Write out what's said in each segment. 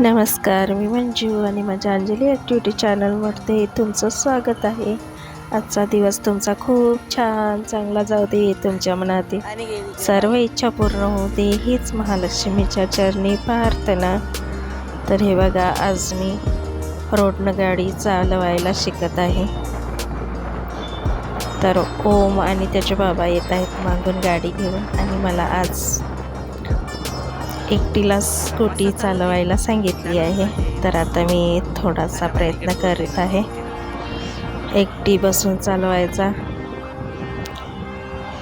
नमस्कार मी मंजू आणि माझ्या अंजली ॲक्टिव्हिटी चॅनलमध्ये तुमचं स्वागत आहे. आजचा दिवस तुमचा खूप छान चांगला जाऊ दे तुमच्या मनातील सर्व इच्छा पूर्ण होऊ दे हीच महालक्ष्मीच्या चरणी प्रार्थना. तर हे बघा आज मी रोडनं गाडी चालवायला शिकत आहे. तर ओम आणि त्याचे बाबा येत आहेत मागून गाडी घेऊन आणि मला आज एकटीला स्कूटी चालवायला सांगितली आहे. तर आता मी थोडासा प्रयत्न करीत आहे. एकटी बसून चालवायचा.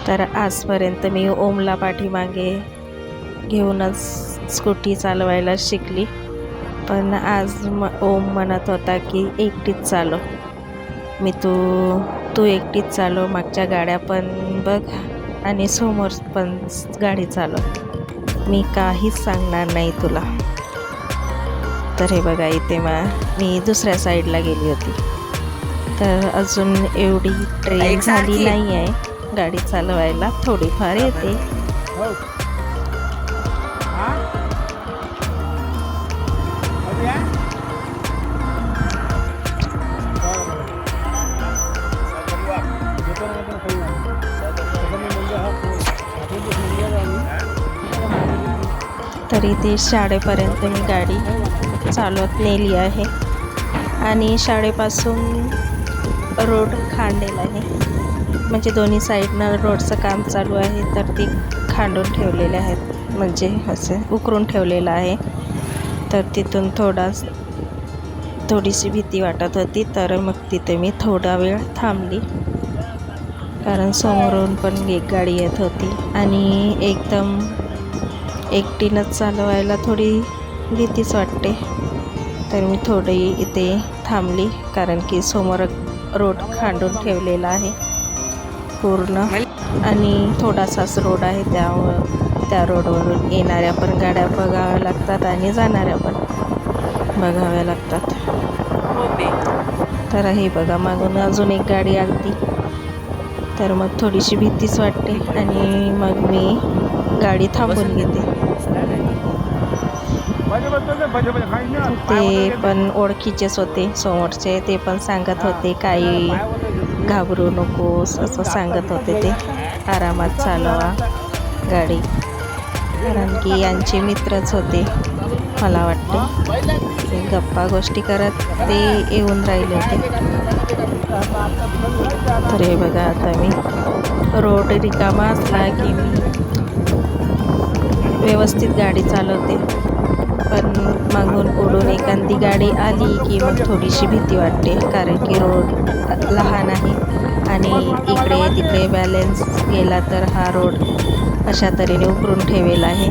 तर आजपर्यंत मी ओमला पाठीमागे घेऊनच स्कूटी चालवायला शिकली. पण आज म ओम म्हणत होता की एकटीच चालव मी तू तू एकटीच चालव मागच्या गाड्या पण बघ आणि समोर पण गाडी चालव मी काहीच सांगणार नाही तुला. तर हे बघा इथे मा मी दुसऱ्या साईडला गेली होती. तर अजून एवढी ट्रेन. झाली नाही आहे गाडी चालवायला थोडीफार येते. तरी ते शाळेपर्यंत मी गाडी चालवत नेली आहे. आणि शाळेपासून रोड खांडेल आहे. म्हणजे दोन्ही साईडनं रोडचं काम चालू आहे तर ती खांडून ठेवलेले आहेत. म्हणजे असं उकरून ठेवलेलं आहे. तर तिथून थोडा थोडीशी भीती वाटत होती तर मग तिथे मी थोडा वेळ थांबली. कारण समोरून पण एक गाडी येत होती. आणि एकदम एकटीनंच चालवायला थोडी भीतीच वाटते. तर मी थोडी इथे थांबली कारण की समोर रोड खांडून ठेवलेला आहे. पूर्ण. आणि थोडासाच रोड आहे त्यावर त्या रोडवरून येणाऱ्या पण गाड्या बघाव्या लागतात आणि जाणाऱ्या पण बघाव्या लागतात. तर हे बघा मागून अजून एक गाडी आली तर मग थोडीशी भीतीच वाटते आणि मग मी गाडी थांबून घेते. ते पण ओळखीचेच होते समोरचे ते पण सांगत होते काही घाबरू नकोस असं सांगत होते ते. आरामात चालवा गाडी. कारण की यांचे मित्रच होते मला वाटते. ते गप्पा गोष्टी करत ते येऊन राहिले होते. तर हे बघा आता मी. रोड रिकामा असला की मी व्यवस्थित गाडी चालवते. पण मागून उडून एखादी गाडी आली की मग थोडीशी भीती वाटते कारण की रोड लहान आहे आणि इकडे तिकडे बॅलेन्स गेला तर हा रोड अशा तऱ्हेने उकरून ठेवेल आहे.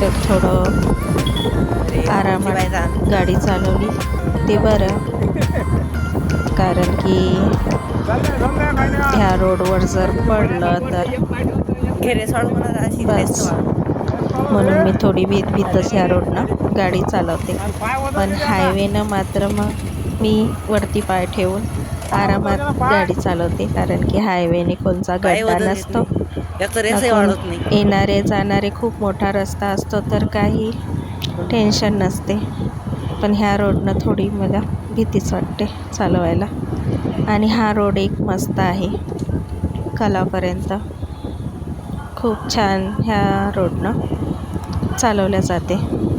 तर थोडं आरामात गाडी चालवली ते बरं कारण की ह्या रोडवर जर पडलं तर म्हणून मी थोडी भीत भीतच ह्या रोडनं गाडी चालवते. पण हायवेनं मात्र मग मी वरती पाय ठेवून आरामात गाडी चालवते. कारण की हायवेने कोणचा गड्डा नसतो. येणारे जाणारे खूप मोठा रस्ता असतो तर काही टेन्शन नसते. पण ह्या रोडनं थोडी मला भीतीच वाटते चालवायला. आणि हा रोड एक मस्त आहे. कलापर्यंत. खूप छान ह्या रोडनं चालवल्या जाते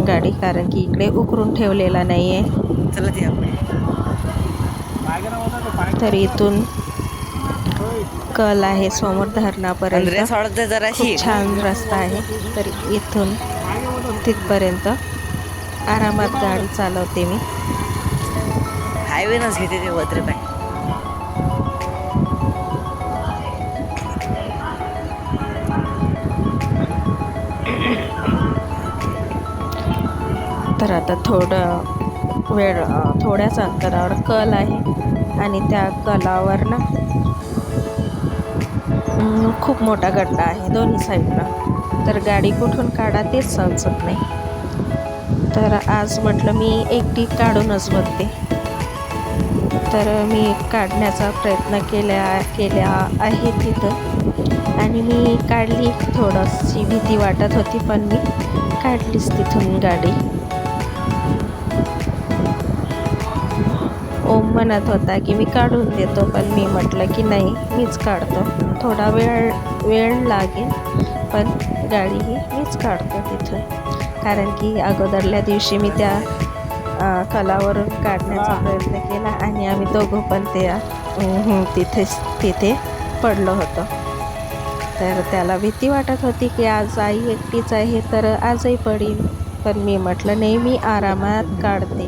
गाडी कारण की इकडे उकरून ठेवलेला नाही आहे तर इथून कल आहे समोर धरणापर्यंत. छान रस्ता आहे. तर इथून तिथपर्यंत आरामात गाडी चालवते मी. हायवे नच घेते ते वत्र तर आता थोडं वेळ थोड्याच अंतरावर कल आहे आणि त्या कलावर ना खूप मोठा गड्डा आहे दोन्ही साईडला. तर गाडी कुठून काढा तेच समजत नाही. तर आज म्हटलं मी एकटी काढूनच बघते. तर मी काढण्याचा प्रयत्न केल्या केल्या आहे तिथं. आणि मी काढली थोडंशी भीती वाटत होती पण मी काढलीच तिथून गाडी. ओम म्हणत होता की मी काढून देतो पण मी म्हटलं की नाही मीच काढतो. थोडा वेळ वेळ लागेल पण गाडी ही मीच काढतो तिथून. कारण की अगोदरल्या दिवशी मी त्या कलावरून काढण्याचा प्रयत्न केला आणि आम्ही दोघं पण त्या तिथेच तिथे पडलो होतो. तर त्याला भीती वाटत होती की आज आई एकटीच आहे तर आजही पडीन पण मी म्हटलं नाही मी आरामात काढते.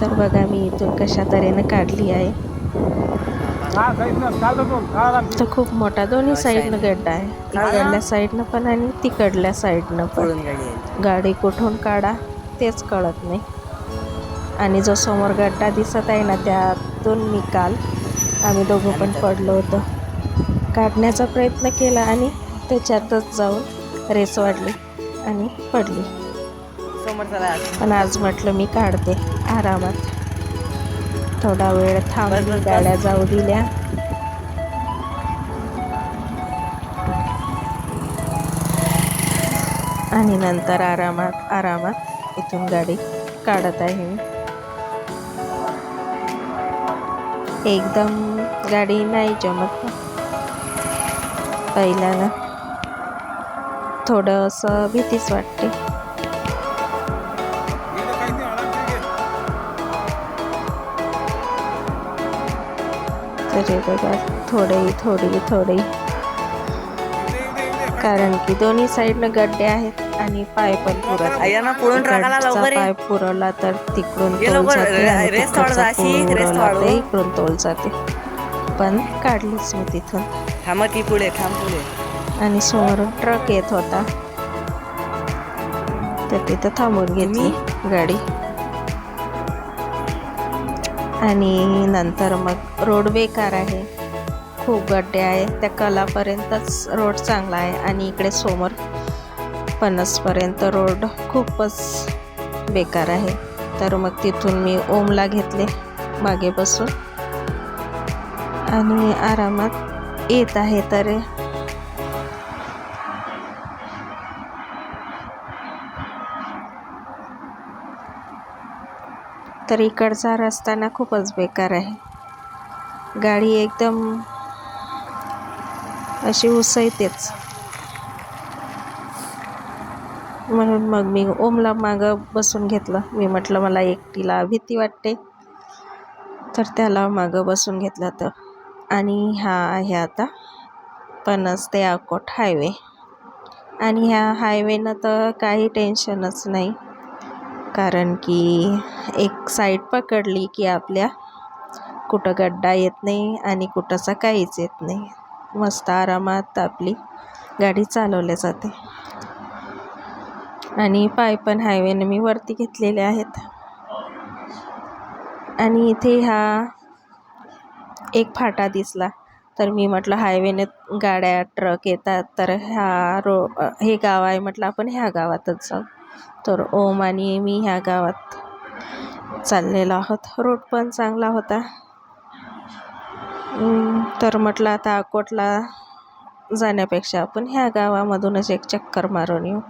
तर बघा मी इथून कशा तऱ्हेनं काढली आहे. तर खूप मोठा दोन्ही साईडनं गड्डा आहे. इकडल्या साईडनं पण आणि तिकडल्या साईडनं पण. गाडी कुठून काढा तेच कळत नाही. आणि जो समोर गड्डा दिसत आहे ना त्यातून मी काल आम्ही दोघं पण पडलो होतो. काढण्याचा प्रयत्न केला आणि त्याच्यातच जाऊन रेस वाढली आणि पडली. पण आज म्हटलं मी काढते आरामात. थोडा वेळ थांबली बस. गाड्या जाऊ दिल्या. आणि नंतर आरामात आरामात इथून गाडी काढत आहे मी. एकदम गाडी नाही जमत. ना. पहिल्यानं थोडंसं भीतीच वाटते. तरी बघा थोडे थोडी थोडी कारण की दोन्ही साईडनं गड्डे आहेत आणि पाय पण पुरत पाय. पुरवला तर तिकडून तोल जाते इकडून तोल जाते. पण काढलीच मी तिथून ती पुढे आणि समोरून ट्रक येत होता. तर तिथं थांबून घेतली गाडी. आणि नंतर मग रोड बेकार आहे. खूप गड्डे आहे त्या कलापर्यंतच रोड चांगला आहे. आणि इकडे समोर पन्नासपर्यंत रोड खूपच बेकार आहे. तर मग तिथून मी ओमला घेतले. मागे बसून. आणि आरामात येत आहे तर. तर इकडचा रस्ता ना खूपच बेकार आहे. गाडी एकदम अशी उसळतेच. म्हणून मग मी ओमला मागं बसून घेतलं. मी म्हटलं मला एकटीला भीती वाटते. तर त्याला मागं बसून घेतलं तर. आणि हा आहे आता पणस ते अकोट हायवे. आणि ह्या हायवेनं तर काही टेन्शनच नाही. कारण की एक साईड पकडली की आपल्या कुठं गड्डा येत नाही आणि कुठंसा काहीच येत नाही. मस्त आरामात आपली गाडी चालवल्या जाते. आणि पाय पण हायवेने मी वरती घेतलेले आहेत. आणि इथे हा एक फाटा दिसला. तर मी म्हटलं हायवेने गाड्या ट्रक येतात तर ह्या रो हे गाव आहे. म्हटलं आपण ह्या गावातच जाऊ. तर ओम आणि मी ह्या गावात चाललेलो आहोत. रोड पण चांगला होता. तर म्हटलं आता अकोटला जाण्यापेक्षा आपण ह्या गावामधूनच एक चक्कर मारून येऊ.